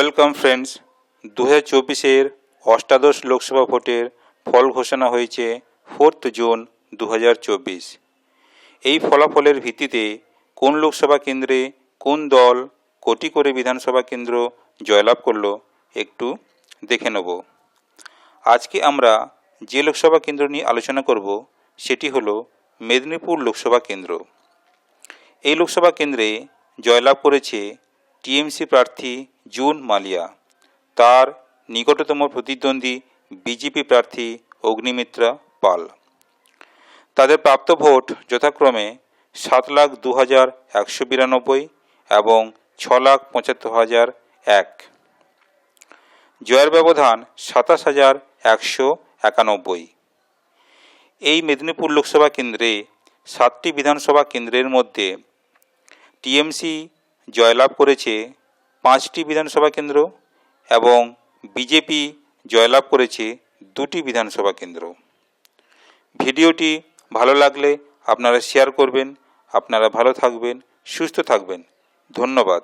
Welcome friends দু হাজার চব্বিশের অষ্টাদশ লোকসভা ভোটের ফল ঘোষণা হয়েছে ফোর্থ জুন দু হাজার চব্বিশ। এই ফলাফলের ভিত্তিতে কোন লোকসভা কেন্দ্রে কোন দল কোটি করে বিধানসভা কেন্দ্র জয়লাভ করল একটু দেখে নেব। আজকে আমরা যে লোকসভা কেন্দ্র নিয়ে আলোচনা করব, সেটি হলো মেদিনীপুর লোকসভা কেন্দ্র। এই লোকসভা কেন্দ্রে জয়লাভ করেছে টিএমসি প্রার্থী জুন মালিয়া। তার নিকটতম প্রতিদ্বন্দ্বী বিজেপি প্রার্থী অগ্নিমিত্রা পাল। তাদের প্রাপ্ত ভোট যথাক্রমে সাত লাখ দু হাজার একশো বিরানব্বই এবং ছ লাখ পঁচাত্তর হাজার এক। জয়ের ব্যবধান সাতাশ হাজার একশো একানব্বই। এই মেদিনীপুর লোকসভা কেন্দ্রে সাতটি বিধানসভা কেন্দ্রের মধ্যে টিএমসি জয়লাভ করেছে পাঁচটি বিধানসভা কেন্দ্র এবং বিজেপি জয়লাভ করেছে দুটি বিধানসভা কেন্দ্র। ভিডিওটি ভালো লাগলে আপনারা শেয়ার করবেন, আপনারা ভালো থাকবেন, সুস্থ থাকবেন। ধন্যবাদ।